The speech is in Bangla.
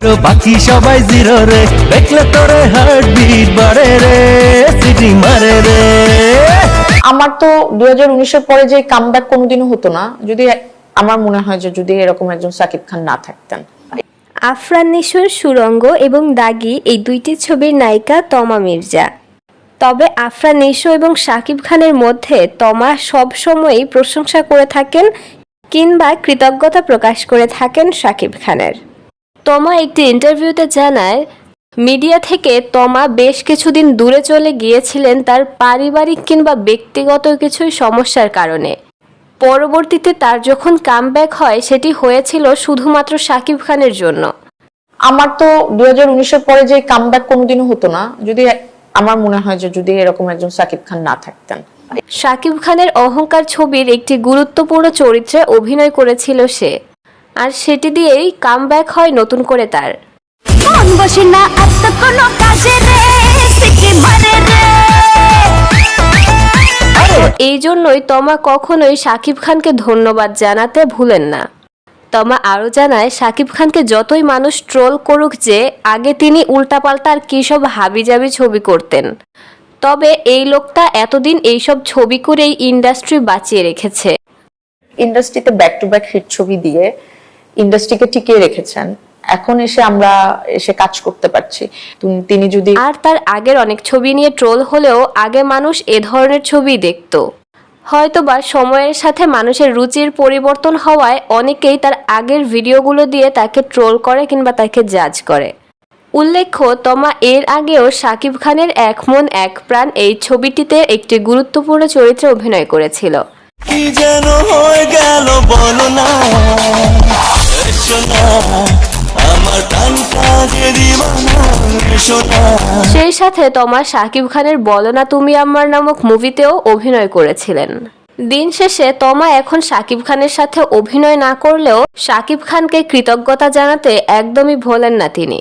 তো বাকি সবাই জিরো রে। দেখলে তোরে হার্ট বিট বাড়ে রে সিটি মারে রে। আমার তো দুই হাজার উনিশের পরে যে কামব্যাক কোনোদিনও হতো না যদি আমার মনে হয় যে যদি এরকম একজন সাকিব খান না থাকতেন। আফরান নিশোর সুরঙ্গ এবং দাগি এই দুইটি ছবির নায়িকা তমা মির্জা। তবে আফরান নিশো এবং শাকিব খানের মধ্যে তমা সবসময়ই প্রশংসা করে থাকেন কিংবা কৃতজ্ঞতা প্রকাশ করে থাকেন শাকিব খানের। তমা একটি ইন্টারভিউতে জানায় মিডিয়া থেকে তমা বেশ কিছুদিন দূরে চলে গিয়েছিলেন তার পারিবারিক কিংবা ব্যক্তিগত কিছুই সমস্যার কারণে। পরবর্তীতে তার যখন কামব্যাক হয় সেটি হয়েছিল শুধুমাত্র শাকিব খানের জন্য। আমার তো দু হাজার উনিশের পরে যে কামব্যাক কোনোদিনও হতো না যদি আমার মনে হয় যে যদি এরকম একজন সাকিব খান না থাকতেন। শাকিব খানের অহংকার ছবির একটি গুরুত্বপূর্ণ চরিত্রে অভিনয় করেছিল সে। আর সেটি দিয়েই কামব্যাক হয় নতুন করে তার। এই জন্যই তমা কখনোই শাকিব খানকে ধন্যবাদ জানাতে ভুলেন না। তমা আরও জানায় শাকিব খানকে যতই মানুষ ট্রোল করুক যে আগে তিনি উল্টাপাল্টা আর কী সব হাবিজাবি ছবি করতেন। তবে এই লোকটা এতদিন এইসব ছবি করেই ইন্ডাস্ট্রি বাঁচিয়ে রেখেছে। ইন্ডাস্ট্রিতে ব্যাক টু ব্যাক হিট ছবি দিয়ে ইন্ডাস্ট্রিকে টিকিয়ে রেখেছেন। এখন এসে আমরা এসে কাজ করতে পারছি। তিনি যদি আর তার আগের অনেক ছবি নিয়ে ট্রোল হলেও আগে মানুষ এ ধরনের ছবি দেখত। হয়তোবা সময়ের সাথে মানুষের রুচির পরিবর্তন হওয়ায় অনেকেই তার আগের ভিডিওগুলো দিয়ে তাকে ট্রোল করে কিংবা তাকে জাজ করে। উল্লেখ্য তমা এর আগেও শাকিব খানের এক মন এক প্রাণ এই ছবিটিতে একটি গুরুত্বপূর্ণ চরিত্রে অভিনয় করেছিল। কি যেন হয়ে গেল বলো না। সেই সাথে তোমার শাকিব খানের বলো না তুমি আমার নামক মুভিতেও অভিনয় করেছিলেন। দিন শেষে তমা এখন শাকিব খানের সাথে অভিনয় না করলেও শাকিব খানকে কৃতজ্ঞতা জানাতে একদমই ভোলেন না তিনি।